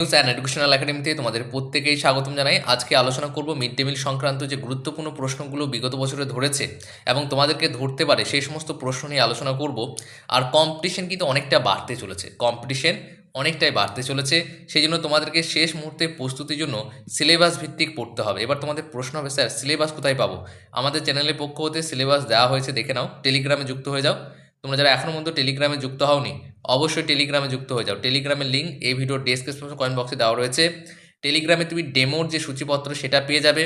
News and educational একাডেমিতে তোমাদের প্রত্যেকেই স্বাগতম জানাই। আজকে আলোচনা করব মিড ডে মিল সংক্রান্ত যে গুরুত্বপূর্ণ প্রশ্নগুলো বিগত বছরে ধরেছে এবং তোমাদেরকে ধরতে পারে সেই সমস্ত প্রশ্ন নিয়ে আলোচনা করব। আর কম্পিটিশন কিন্তু অনেকটা বাড়তে চলেছে। কম্পিটিশন অনেকটাই বাড়তে চলেছে। সেই জন্য তোমাদেরকে শেষ মুহূর্তে প্রস্তুতির জন্য সিলেবাস ভিত্তিক পড়তে হবে। এবার তোমাদের প্রশ্ন হবে, স্যার সিলেবাস কোথায় পাবো? আমাদের চ্যানেলের পক্ষ হতে সিলেবাস দেওয়া হয়েছে, দেখে নাও। টেলিগ্রামে যুক্ত হয়ে যাও। তোমরা যারা এখনও পর্যন্ত টেলিগ্রামে যুক্ত হওনি, অবশ্যই টেলিগ্রামে যুক্ত হয়ে যাও। টেলিগ্রামের লিঙ্ক এই ভিডিওর ডেসক্রিপশন কয়েন বক্সে দেওয়া রয়েছে। টেলিগ্রামে তুমি ডেমোর যে সূচিপত্র সেটা পেয়ে যাবে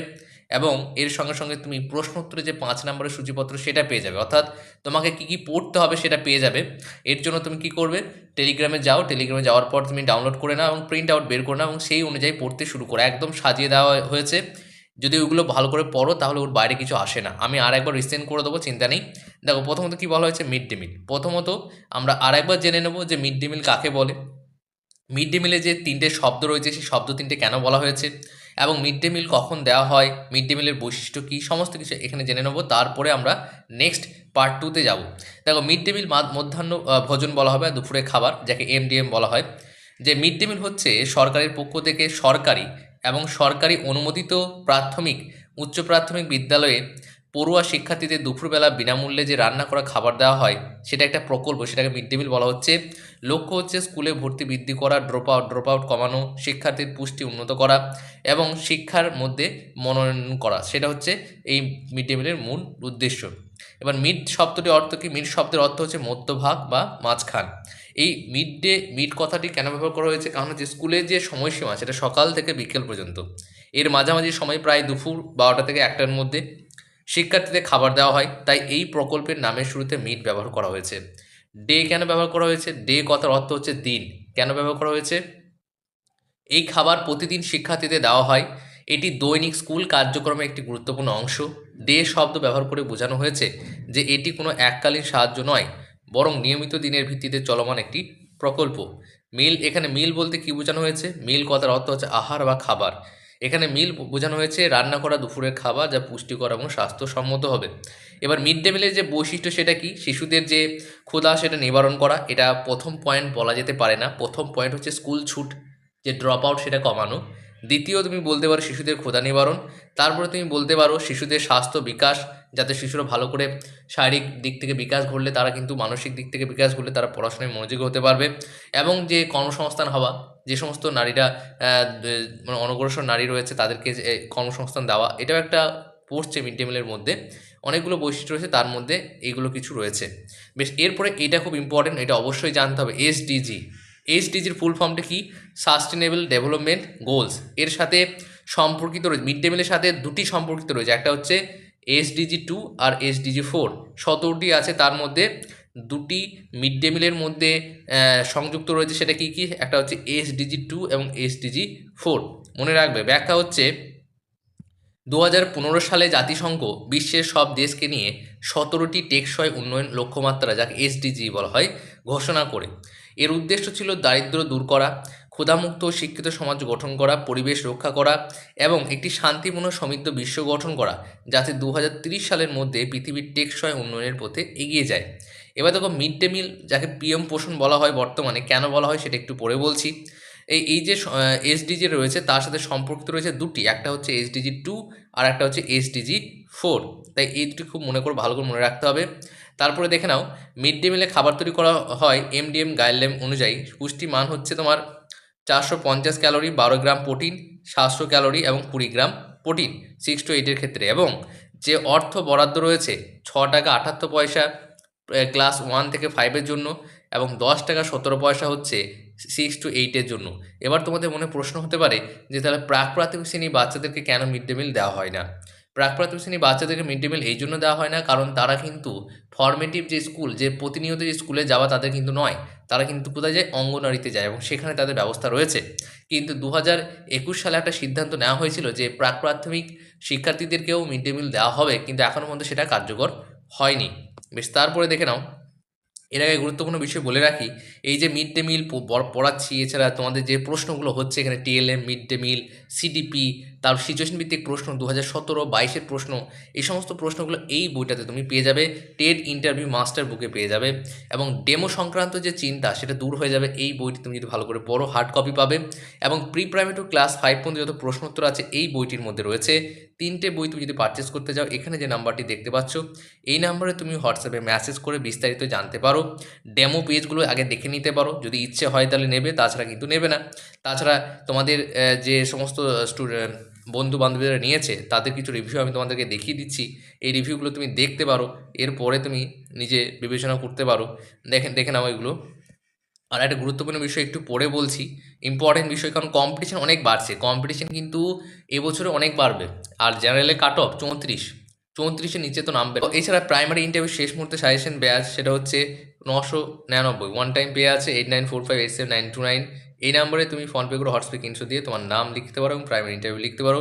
এবং এর সঙ্গে সঙ্গে তুমি প্রশ্ন উত্তরে যে পাঁচ নম্বরের সূচিপত্র সেটা পেয়ে যাবে। অর্থাৎ তোমাকে কী কী পড়তে হবে সেটা পেয়ে যাবে। এর জন্য তুমি কি করবে? টেলিগ্রামে যাও। টেলিগ্রামে যাওয়ার পর তুমি ডাউনলোড করে নাও এবং প্রিন্ট আউট বের করে নাও এবং সেই অনুযায়ী পড়তে শুরু করো। একদম সাজিয়ে দেওয়া হয়েছে। যদি ওগুলো ভালো করে পড়ো, তাহলে ওর বাইরে কিছু আসে না। আমি আর একবার রিসেন্ট করে দেবো, চিন্তা নেই। দেখো, প্রথমত কি বলা হয়েছে? মিড ডে মিল প্রথমত আমরা আর একবার জেনে নেব যে মিড ডে মিল কাকে বলে। মিড ডে মিলে যে তিনটে শব্দ রয়েছে, সেই শব্দ তিনটে কেন বলা হয়েছে? এবং মিড ডে মিল কখন দেওয়া হয়? মিড ডে মিলের বৈশিষ্ট্য কী? সমস্ত কিছু এখানে জেনে নেব। তারপরে আমরা নেক্সট পার্ট টুতে যাব। দেখো মিড ডে মিল মধ্যাহ্ন ভোজন বলা হবে, দুপুরে খাবার, যাকে এমডিএম বলা হয়। যে মিড ডে মিল হচ্ছে সরকারের পক্ষ থেকে সরকারি এবং সরকারি অনুমোদিত প্রাথমিক, উচ্চ প্রাথমিক বিদ্যালয়ে পড়ুয়া শিক্ষার্থীদের দুপুরবেলা বিনামূল্যে যে রান্না করা খাবার দেওয়া হয়, সেটা একটা প্রকল্প, সেটাকে মিড ডে মিল বলা হচ্ছে। লক্ষ্য হচ্ছে স্কুলে ভর্তি বৃদ্ধি করা ড্রপ আউট ড্রপ আউট কমানো, শিক্ষার্থীর পুষ্টি উন্নত করা এবং শিক্ষার মধ্যে মনোনয়ন করা, সেটা হচ্ছে এই মিড ডে মিলের মূল উদ্দেশ্য। এবার মিড শব্দটির অর্থ কি? মিড শব্দের অর্থ হচ্ছে মধ্যভাগ বা মাঝখান। এই মিড ডে মিড কথাটি কেন ব্যবহার করা হয়েছে? কারণ হচ্ছে স্কুলের যে সময়সীমা, সেটা সকাল থেকে বিকেল পর্যন্ত। এর মাঝামাঝি সময় প্রায় দুপুর বারোটা থেকে একটার মধ্যে শিক্ষার্থীদের খাবার দেওয়া হয়। তাই এই প্রকল্পের নামের শুরুতে মিড ব্যবহার করা হয়েছে। ডে কেন ব্যবহার করা হয়েছে? ডে কথার অর্থ হচ্ছে দিন। কেন ব্যবহার করা হয়েছে? এই খাবার প্রতিদিন শিক্ষার্থীদের দেওয়া হয়। এটি দৈনিক স্কুল কার্যক্রমে একটি গুরুত্বপূর্ণ অংশ। ডে শব্দ ব্যবহার করে বোঝানো হয়েছে যে এটি কোনো এককালীন সাহায্য নয়, বরং নিয়মিত দিনের ভিত্তিতে চলমান একটি প্রকল্প। মিল এখানে মিল বলতে কি বোঝানো হয়েছে? মিল কথার অর্থ হচ্ছে আহার বা খাবার। এখানে মিল বোঝানো হয়েছে রান্না করা দুপুরের খাবার যা পুষ্টিকর এবং স্বাস্থ্যসম্মত হবে। এবার মিড ডে মিলের যে বৈশিষ্ট্য সেটা কি? শিশুদের যে ক্ষুধা সেটা নিবারণ করা, এটা প্রথম পয়েন্ট বলা যেতে পারে না। প্রথম পয়েন্ট হচ্ছে স্কুল ছুট, যে ড্রপ আউট সেটা কমানো। দ্বিতীয় তুমি বলতে পারো শিশুদের ক্ষুধা নিবারণ, তারপরে তুমি বলতে পারো শিশুদের স্বাস্থ্য বিকাশ, যাতে শিশুরা ভালো করে শারীরিক দিক থেকে বিকাশ ঘটলে তারা কিন্তু মানসিক দিক থেকে বিকাশ ঘটলে তারা পড়াশোনায় মনোযোগী হতে পারবে। এবং যে কর্মসংস্থান হওয়া, যে সমস্ত নারীরা মানে অনগ্রসর নারী রয়েছে তাদেরকে কর্মসংস্থান দেওয়া, এটাও একটা পড়ছে মিড ডে মিলের মধ্যে, অনেকগুলো বৈশিষ্ট্য রয়েছে, তার মধ্যে এইগুলো কিছু রয়েছে। বেশ, এরপরে এটা খুব ইম্পর্টেন্ট এটা অবশ্যই জানতে হবে এসডিজি এসডিজির ফুল ফর্মটা কি? সাস্টেনেবল ডেভেলপমেন্ট গোলস এর সাথে সম্পর্কিত রয়েছে মিড ডে মিলের সাথে দুটি সম্পর্কিত রয়েছে, একটা হচ্ছে এসডিজি টু আর এসডিজি ফোর সতেরোটি আছে, তার মধ্যে দুটি মিড ডে মিলের মধ্যে সংযুক্ত রয়েছে, সেটা কি কি? একটা হচ্ছে এসডিজি টু এবং এসডিজি ফোর মনে রাখবে, ব্যাখ্যা হচ্ছে দু হাজার পনেরো সালে জাতিসংঘ বিশ্বের সব দেশকে নিয়ে সতেরোটি টেকসই উন্নয়ন লক্ষ্যমাত্রা, যাকে এসডিজি বলা হয়, ঘোষণা করে। এর উদ্দেশ্য ছিল দারিদ্র দূর করা, ক্ষুধামুক্ত ও শিক্ষিত সমাজ গঠন করা, পরিবেশ রক্ষা করা এবং একটি শান্তিপূর্ণ সমৃদ্ধ বিশ্ব গঠন করা, যাতে দু সালের মধ্যে পৃথিবীর টেকসই উন্নয়নের পথে এগিয়ে যায়। এবার দেখো মিড ডে মিল, যাকে পিএম পোষণ বলা হয় বর্তমানে, কেন বলা হয় সেটা একটু পরে বলছি। এই এই যে এসডিজি রয়েছে, তার সাথে সম্পর্কিত রয়েছে দুটি। একটা হচ্ছে এসডিজি টু আর একটা হচ্ছে এসডিজি ফোর তাই এই দুটি খুব মনে করে ভালো করে মনে রাখতে হবে। তারপরে দেখে নাও মিড ডে মিলে খাবার তৈরি করা হয় এমডিএম গাইডলাইন অনুযায়ী। পুষ্টি মান হচ্ছে তোমার চারশো পঞ্চাশ ক্যালোরি বারো গ্রাম প্রোটিন সাতশো ক্যালোরি এবং কুড়ি গ্রাম প্রোটিন সিক্স টু এইটের ক্ষেত্রে। এবং যে অর্থ বরাদ্দ রয়েছে, ছ টাকা আটাত্তর পয়সা ক্লাস ওয়ান থেকে ফাইভের জন্য। এবং দশ টাকা সতেরো পয়সা হচ্ছে সিক্স টু এইটের জন্য। এবার তোমাদের মনে প্রশ্ন হতে পারে যে তাহলে প্রাক প্রাথমিক শ্রেণি বাচ্চাদেরকে কেন মিড ডে মিল দেওয়া হয় না? প্রাক প্রাথমিক শ্রেণি বাচ্চাদেরকে মিড ডে মিল এই জন্য দেওয়া হয় না কারণ তারা কিন্তু ফর্মেটিভ যে স্কুল যে প্রতিনিয়ত যে স্কুলে যাওয়া তাদের কিন্তু নয়। তারা কিন্তু কোথায় যায়? অঙ্গনারীতে যায় এবং সেখানে তাদের ব্যবস্থা রয়েছে। কিন্তু দু হাজার একুশ সালে একটা সিদ্ধান্ত নেওয়া হয়েছিল যে প্রাক প্রাথমিক শিক্ষার্থীদেরকেও মিড ডে মিল দেওয়া হবে, কিন্তু এখনও পর্যন্ত সেটা কার্যকর হয়নি। বেশ, তারপরে দেখে নাও। এর আগে গুরুত্বপূর্ণ বিষয় বলে রাখি, এই যে মিড ডে মিল পড়াচ্ছি, এছাড়া তোমাদের যে প্রশ্নগুলো হচ্ছে এখানে TLM mid day meal CDP তার সিচুয়েশন ভিত্তিক প্রশ্ন দু হাজার সতেরো বাইশের প্রশ্ন, এই সমস্ত প্রশ্নগুলো এই বইটাতে তুমি পেয়ে যাবে টেট ইন্টারভিউ মাস্টার বুকে পেয়ে যাবে, এবং ডেমো সংক্রান্ত যে চিন্তা সেটা দূর হয়ে যাবে, এই বইটি তুমি যদি ভালো করে পড়ো হার্ড কপি পাবে, এবং প্রি প্রাইভেট ও ক্লাস ফাইভ পর্যন্ত যত প্রশ্নোত্তর আছে, এই বইটির মধ্যে রয়েছে, তিনটে বই তুমি যদি পারচেস করতে যাও, এখানে যে নাম্বারটি দেখতে পাচ্ছ, এই নাম্বারে তুমি হোয়াটসঅ্যাপে মেসেজ করে বিস্তারিত জানতে পারো। ডেমো পেজগুলো আগে দেখে নিতে পারো। যদি ইচ্ছে হয় তাহলে নেবে, তাছাড়া কিন্তু নেবে না। তাছাড়া তোমাদের যে সমস্ত স্টুডেন্ট বন্ধু বান্ধবীরা নিয়েছে, তাদের কিছু রিভিউ আমি তোমাদেরকে দেখিয়ে দিচ্ছি। এই রিভিউগুলো তুমি দেখতে পারো। এরপরে তুমি নিজে বিবেচনা করতে পারো। দেখে দেখে নাও এগুলো। আর একটা গুরুত্বপূর্ণ বিষয় একটু পরে বলছি। ইম্পর্টেন্ট বিষয়, কারণ কম্পিটিশান অনেক বাড়ছে। কম্পিটিশান কিন্তু এবছরে অনেক বাড়বে। আর জেনারেলে কাট অফ চৌত্রিশ। চৌত্রিশের নিচে তো নামবে এছাড়া প্রাইমারি ইন্টারভিউ শেষ মুহূর্তে সাজেশন ব্যাচ সেটা হচ্ছে নশো নিরানব্বই। ওয়ান টাইম পে আছে eight nine four five eight seven nine two nine এই নাম্বারে তুমি ফোনপে করে হটস্পে কিনছো দিয়ে তোমার নাম লিখতে পারো এবং প্রাইমারি ইন্টারভিউ লিখতে পারো।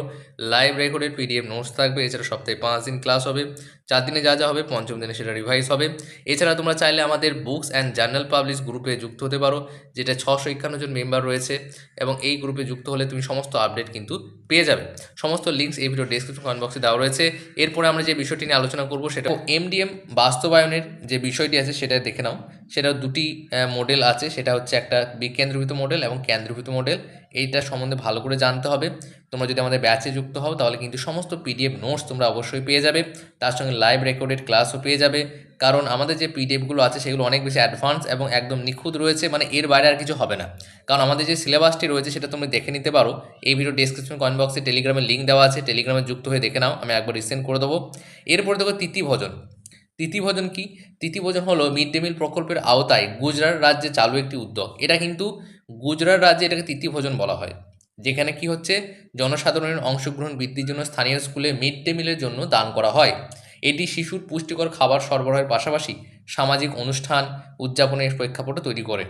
লাইভ রেকর্ডেড পিডিএফ নোটস থাকবে, এছাড়া সপ্তাহে পাঁচ দিন ক্লাস হবে। চার দিনে যা যা হবে, পঞ্চম দিনে সেটা রিভাইজ হবে। এছাড়া তোমরা চাইলে আমাদের বুকস অ্যান্ড জার্নাল পাবলিশ গ্রুপে যুক্ত হতে পারো, যেটা ছশো একান্ন জন মেম্বার রয়েছে এবং এই গ্রুপে যুক্ত হলে তুমি সমস্ত আপডেট কিন্তু পেয়ে যাবে। সমস্ত লিঙ্কস এই ভিডিও ডেসক্রিপশন বক্সে দেওয়া রয়েছে। এরপরে আমরা যে বিষয়টি নিয়ে আলোচনা করব, সেটা এমডিএম বাস্তবায়নের যে বিষয়টি আছে, সেটা দেখে নাও। সেটা দুটি মডেল আছে। সেটা হচ্ছে একটা বিকেন্দ্রীভূত মডেল এবং কেন্দ্রীভূত মডেল এইটা সম্বন্ধে ভালো করে জানতে হবে। তোমরা যদি আমাদের ব্যাচে যুক্ত হও, তাহলে কিন্তু সমস্ত পিডিএফ নোটস তোমরা অবশ্যই পেয়ে যাবে। তার সঙ্গে লাইভ রেকর্ডেড ক্লাসও পেয়ে যাবে। কারণ আমাদের যে পিডিএফগুলো আছে, সেগুলো অনেক বেশি অ্যাডভান্স এবং একদম নিখুঁত রয়েছে। মানে এর বাইরে আর কিছু হবে না। কারণ আমাদের যে সিলেবাসটি রয়েছে, সেটা তুমি দেখে নিতে পারো। এই ভিডিও ডেসক্রিপশন কমেন্ট বক্সে টেলিগ্রামের লিঙ্ক দেওয়া আছে। টেলিগ্রামে যুক্ত হয়ে দেখে নাও। আমি একবার রিসেন্ড করে দেবো। এরপরে দেখো তিথি ভজন। তিথি ভোজন কি? তিথি ভোজন হলো মিড ডে মিল প্রকল্পের আওতায় গুজরাট রাজ্যে চালু একটি উদ্যোগ। এটা কিন্তু গুজরাট রাজ্যে এটাকে তিথি ভোজন বলা হয়। যেখানে কি হচ্ছে? জনসাধারণের অংশগ্রহণ বৃদ্ধির জন্য স্থানীয় স্কুলে মিড ডে মিলের জন্য দান করা হয়। এটি শিশুর পুষ্টিকর খাবার সরবরাহের পাশাপাশি সামাজিক অনুষ্ঠান, উদযাপনের প্রেক্ষাপটও তৈরি করে।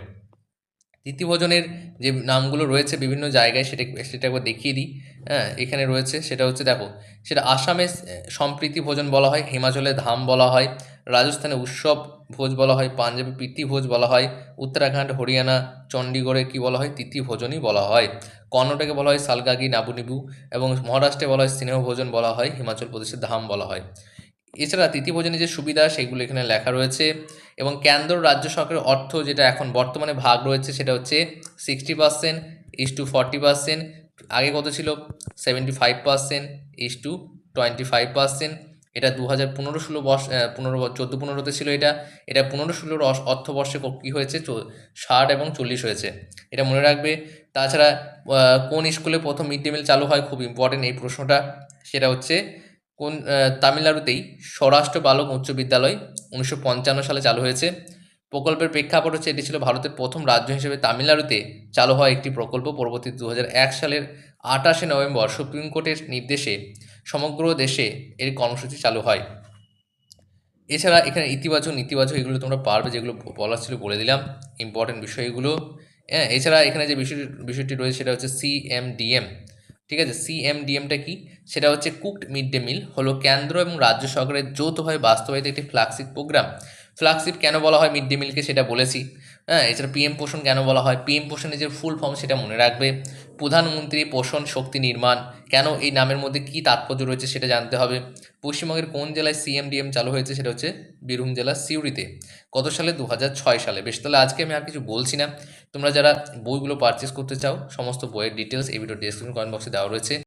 তিথিভোজনের যে নামগুলো রয়েছে বিভিন্ন জায়গায় সেটা সেটা একবার দেখিয়ে দিই। হ্যাঁ এখানে রয়েছে, সেটা হচ্ছে দেখো, সেটা আসামে সম্প্রীতি ভোজন বলা হয় হিমাচলে ধাম বলা হয়, রাজস্থানে উৎসব ভোজ বলা হয়, পাঞ্জাবে প্রীতি ভোজ বলা হয়, উত্তরাখণ্ড, হরিয়ানা, চণ্ডীগড়ে কি বলা হয়, তিথি ভোজনই বলা হয়। কর্ণাটকে বলা হয় সালগাগি নাবুনিবু এবং মহারাষ্ট্রে বলা হয় স্নেহ ভোজন বলা হয়, হিমাচল প্রদেশে ধাম বলা হয়। এছাড়া তিথি ভোজনের যে সুবিধা, সেগুলো এখানে লেখা রয়েছে এবং কেন্দ্র রাজ্য সরকারের অর্থ যেটা এখন বর্তমানে ভাগ রয়েছে, সেটা হচ্ছে sixty percent is to forty percent আগে কত ছিল? Seventy five percent is to twenty five percent এটা দু হাজার পনেরো ষোলো বর্ষ পনেরো চোদ্দ পনেরোতে ছিল এটা। এটা পনেরো ষোলোর অর্থবর্ষে কী হয়েছে? ষাট এবং চল্লিশ হয়েছে। এটা মনে রাখবে। তাছাড়া কোন স্কুলে প্রথম মিড ডে মিল চালু হয় খুব ইম্পর্টেন্ট এই প্রশ্নটা। সেটা হচ্ছে, কোন তামিলনাড়ুতেই স্বরাষ্ট্র বালক উচ্চ বিদ্যালয় উনিশশো পঞ্চান্ন সালে চালু হয়েছে। প্রকল্পের প্রেক্ষাপট হচ্ছে, এটি ছিল ভারতের প্রথম রাজ্য হিসেবে তামিলনাড়ুতে চালু হওয়া একটি প্রকল্প। পরবর্তী দু সালের আঠাশে নভেম্বর সুপ্রিম কোর্টের নির্দেশে সমগ্র দেশে এর কর্মসূচি চালু হয়। এছাড়া এখানে ইতিবাচক, নেতিবাচক এগুলো তোমরা পারবে, যেগুলো বলার ছিল বলে দিলাম ইম্পর্টেন্ট বিষয়গুলো। হ্যাঁ এছাড়া এখানে যে বিষয় বিষয়টি রয়েছে সেটা হচ্ছে সিএমডিএম ঠিক আছে? সিএমডিএমটা কি? সেটা হচ্ছে কুকড মিড ডে মিল হলো কেন্দ্র এবং রাজ্য সরকারের যৌথভাবে বাস্তবায়িত একটি ফ্ল্যাগশিপ প্রোগ্রাম ফ্ল্যাগশিপ কেন বলা হয় মিড ডে মিলকে সেটা বলেছি। হ্যাঁ এছাড়া পিএম পোষণ কেন বলা হয়? পিএম পোষণের যে ফুল ফর্ম সেটা মনে রাখবে। প্রধানমন্ত্রী পোষণ শক্তি নির্মাণ, কেন এই নামের মধ্যে কী তাৎপর্য রয়েছে সেটা জানতে হবে। পশ্চিমবঙ্গের কোন জেলায় সিএমডিএম চালু হয়েছে সেটা হচ্ছে বীরভূম জেলার সিউড়িতে। কত সালে দু সালে, বেশ তাহলে আজকে আমি আর কিছু বলছি না। তোমরা যারা বইগুলো পারচেস করতে চাও, সমস্ত বইয়ের ডিটেলস এই ভিডিও ডিসক্রিপশন কমেন্ট বক্সে দেওয়া রয়েছে।